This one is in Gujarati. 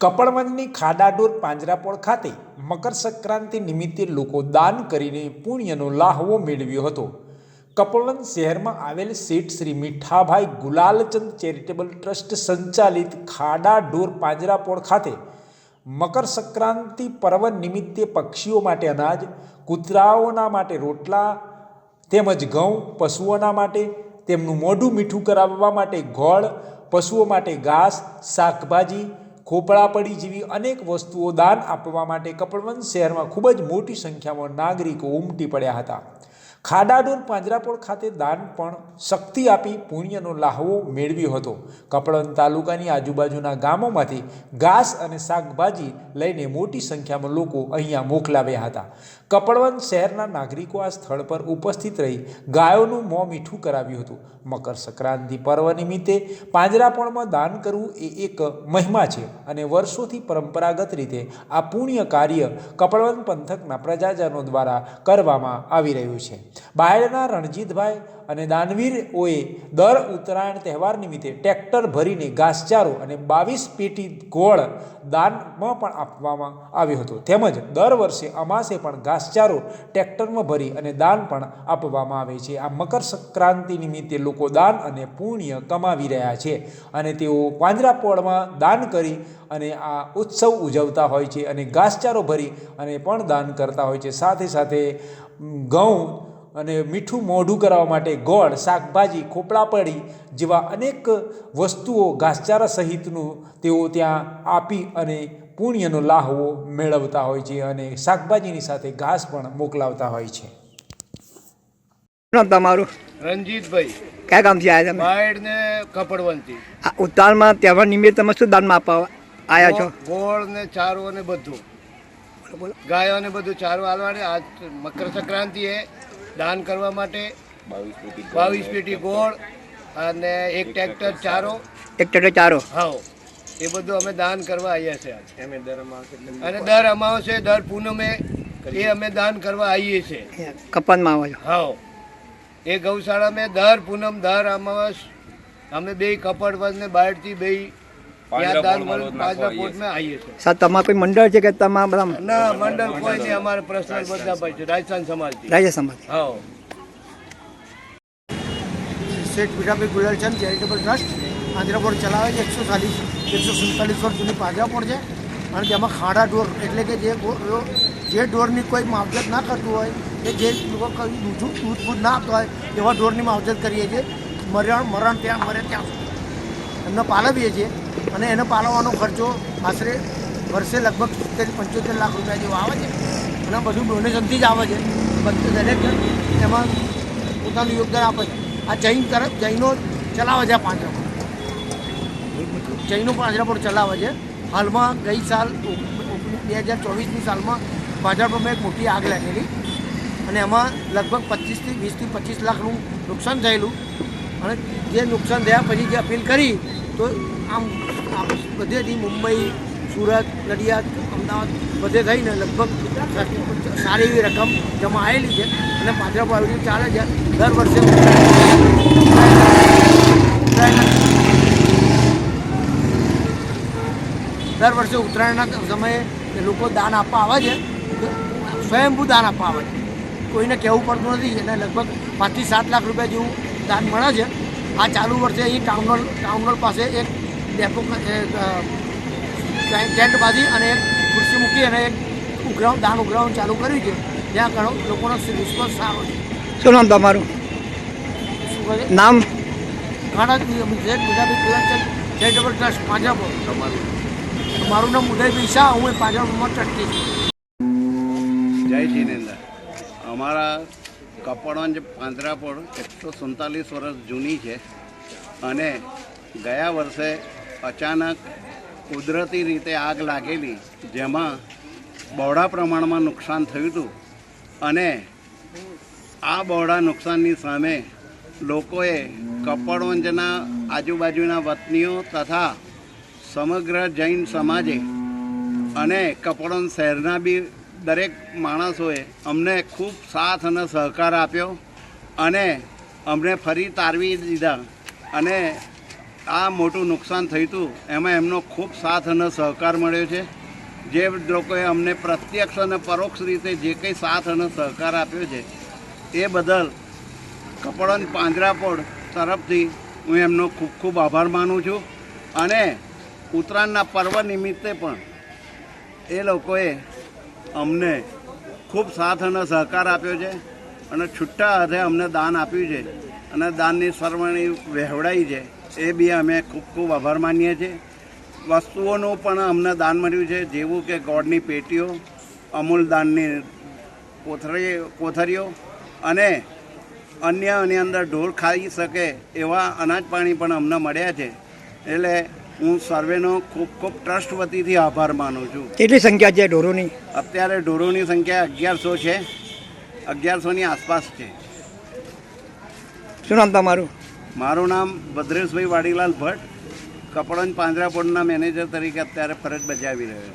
કપડવંજની ખાડાડોર પાંજરાપોળ ખાતે મકર સંક્રાંતિ નિમિત્તે લોકો દાન કરીને પુણ્યનો લાહવો મેળવ્યો હતો. કપડવંજ શહેરમાં આવેલ શેઠ શ્રી મીઠાભાઈ ગુલાલચંદ ચેરિટેબલ ટ્રસ્ટ સંચાલિત ખાડાડોર પાંજરાપોળ ખાતે મકર સંક્રાંતિ પર્વ નિમિત્તે પક્ષીઓ માટે અનાજ, કૂતરાઓના માટે રોટલા, તેમજ ઘઉં, પશુઓના માટે, તેમનું મોઢું મીઠું કરાવવા માટે ગોળ, પશુઓ માટે ઘાસ, શાકભાજી ખોપળાપડી જેવી અનેક વસ્તુઓ દાન આપવા માટે કપડવંજ શહેરમાં ખૂબ જ મોટી સંખ્યામાં નાગરિકો ઉમટી પડ્યા હતા. ખાડાડોર પાંજરાપોળ ખાતે દાન પણ શક્તિ આપી પુણ્યનો લાહવો મેળવ્યો હતો. કપડન તાલુકાની આજુબાજુના ગામોમાંથી ઘાસ અને શાકભાજી લઈને મોટી સંખ્યામાં લોકો અહીંયા મોકલાવ્યા હતા. કપડવન શહેરના નાગરિકો આ સ્થળ પર ઉપસ્થિત રહી ગાયોનું મોં મીઠું કરાવ્યું હતું. મકર સંક્રાંતિ પર્વ નિમિત્તે પાંજરાપોળમાં દાન કરવું એ એક મહિમા છે અને વર્ષોથી પરંપરાગત રીતે આ પુણ્ય કાર્ય કપડવન પંથકના પ્રજાજનો દ્વારા કરવામાં આવી રહ્યું છે. બાયડના રણજીતભાઈ અને દાનવીરઓએ દર ઉત્તરાયણ તહેવાર નિમિત્તે ટ્રેક્ટર ભરીને ઘાસચારો અને બાવીસ પેટી ગોળ દાનમાં પણ આપવામાં આવ્યો હતો. તેમજ દર વર્ષે અમાસે પણ ઘાસચારો ટ્રેક્ટરમાં ભરી અને દાન પણ આપવામાં આવે છે. આ મકર સંક્રાંતિ નિમિત્તે લોકો દાન અને પુણ્ય કમાવી રહ્યા છે અને તેઓ પાંજરાપોળમાં દાન કરી અને આ ઉત્સવ ઉજવતા હોય છે અને ઘાસચારો ભરી અને પણ દાન કરતા હોય છે. સાથે સાથે ઘઉં અને મીઠું મોઢું કરાવવા માટે ગોળ શાકભાજી ખોપડાપડી જેવા અનેક વસ્તુઓ ઘાસચારા સહિતનું તેઓ ત્યાં આપી અને પુણ્યનો લાહવો મેળવતા હોય છે અને શાકભાજીની સાથે ઘાસ પણ મોકલાવતા હોય છે. નામ તમારું? રણજીતભાઈ કયા ગામથી આવ્યા તમે? બાયડ ને કપડવંતી. આ ઉત્તરાયણમાં તહેવાર નિમિત્તે તમે શું દાનમાં આપવા આવ્યા છો? ગોળ ને ચારો ને બધું ગાયો ને બધું ચારો આલવાને. આજ મકર સંક્રાંતિ એ દાન કરવા માટે બાવીસ પેટી ગોળ અને એક ટ્રેક્ટર ચારો. એક ટ્રેક્ટર ચારો. હાવ એ બધું અમે દાન કરવા આવ્યા છે આજ. અને દર અમાવસે દર પૂનમે એ અમે દાન કરવા આવીએ છીએ કપનમાં આવો છો હાવ એ ગૌશાળા મેં દર પૂનમ દર અમાવસ અમે બે કપડવંજ ને બહારથી બે સર તમારું કોઈ મંડળ છે કે તમારા બધા ના મંડળ કોઈ નહીં અમારે પર્સનલ બધા ભાઈ છે રાજસ્થાન સમાજથી. રાજ્ય સમાજ શેઠ મીઠાભાઈ ગુલાલચંદ ચેરિટેબલ ટ્રસ્ટ પાંજરાપોળ ચલાવે છે એકસો ચાલીસ એકસો સુડતાલીસ વર્ષ જૂની પાંજરાપોળ છે. અને તેમાં ખાડા ઢોર એટલે કે જે જે ઢોરની કોઈ માવજત ના કરતું હોય કે જે લોકો દૂધ દૂધ બૂધ ના આપતા હોય એવા ઢોરની માવજત કરીએ છીએ. મરણ મરણ ત્યાં મરે ત્યાં એમને પાલવીએ છીએ. અને એને પાલવવાનો ખર્ચો આશરે વર્ષે લગભગ સિત્તેર પંચોતેર લાખ રૂપિયા જેવો આવે છે. અને બધું ડોનેશનથી જ આવે છે. દરેક એમાં પોતાનું યોગદાન આપે છે. આ જૈન તરફ, જૈનો ચલાવે છે આ પાંજરાપોળ. જૈનો પાંજરાપોળ ચલાવે છે. હાલમાં ગઈ સાલ બે હજાર ચોવીસની સાલમાં પાંજરાપોળમાં એક મોટી આગ લાગેલી. અને એમાં લગભગ પચીસથી વીસથી પચીસ લાખનું નુકસાન થયેલું. અને જે નુકસાન થયા પછી જે અપીલ કરી તો આમ બધેથી મુંબઈ, સુરત, નડિયાદ, અમદાવાદ, બધે થઈને લગભગ સારી એવી રકમ જમા આવેલી છે અને પાંજરાપોળ આવી ચાલે છે. દર વર્ષે દર વર્ષે ઉત્તરાયણના સમયે લોકો દાન આપવા આવે છે. સ્વયંભૂ દાન આપવા આવે છે. કોઈને કહેવું પડતું નથી. અને લગભગ પાંચથી સાત લાખ રૂપિયા જેવું દાન મળે છે. આ ચાલુ વર્ષે અહીં ટાઉન હોલ પાસે એક ડેપો ટેન્ટ બાંધી અને એક ખુરશી મૂકી અને એક ઉઘરાવ દાન ઉઘરાવણ ચાલુ કર્યું છે. જ્યાં ઘણો લોકોનો રિસ્પોન્સ સારો છે. શું નામ તમારું? નામ? ઘણા ગુજરાત ગુજરાતી ગુલાબચંદ ચેરિટેબલ ટ્રસ્ટ પાંજરાપોળ મારું નામ ઉદયભાઈ શાહ હું એ ટ્રસ્ટી છું. જય જિનેન્દ્ર. અમારા કપડવંજ પાંજરાપોળ એકસો સુડતાલીસ વર્ષ જૂની છે અને ગયા વર્ષે અચાનક કુદરતી રીતે આગ લાગેલી, જેમાં બહોળા પ્રમાણમાં નુકસાન થયું હતું. અને આ બહોળા નુકસાનની સામે લોકોએ કપડવંજના આજુબાજુના વતનીઓ તથા સમગ્ર જૈન સમાજે અને કપડવંજ શહેરના બી દરેક માણસોએ અમને ખૂબ સાથ અને સહકાર આપ્યો અને અમને ફરી તારવી દીધા. અને આ મોટું નુકસાન થયું હતું, એમાં એમનો ખૂબ સાથ અને સહકાર મળ્યો છે. જે લોકોએ અમને પ્રત્યક્ષ અને પરોક્ષ રીતે જે કંઈ સાથ અને સહકાર આપ્યો છે, એ બદલ કપડન પાંજરાપોળ તરફથી હું એમનો ખૂબ ખૂબ આભાર માનું છું. અને ઉત્તરાયણના પર્વ નિમિત્તે પણ એ લોકોએ અમને ખૂબ સાથ અને સહકાર આપ્યો છે અને છૂટા હાથે અમને દાન આપ્યું છે અને દાનની સરવણી વહેવડાઈ છે. એ બી અમે ખૂબ ખૂબ આભાર માનીએ છીએ. વસ્તુઓનું પણ અમને દાન મળ્યું છે, જેવું કે ગોળની પેટીઓ, અમૂલ દાનની કોથળી કોથરીઓ અને અન્ય આની અંદર ઢોર ખાઈ શકે એવા અનાજ પાણી પણ અમને મળ્યા છે. એટલે હું સર્વેનો ખૂબ ખૂબ ટ્રસ્ટ વતીથી આભાર માનું છું. કેટલી સંખ્યા છે ઢોરોની? અત્યારે ઢોરોની સંખ્યા અગિયારસો છે. અગિયારસોની આસપાસ છે. શું નામ તમારું? મારું નામ ભદ્રેશભાઈ વાડીલાલ ભટ્ટ. કપડન પાંજરાપોળના મેનેજર તરીકે અત્યારે ફરજ બજાવી રહ્યો છું.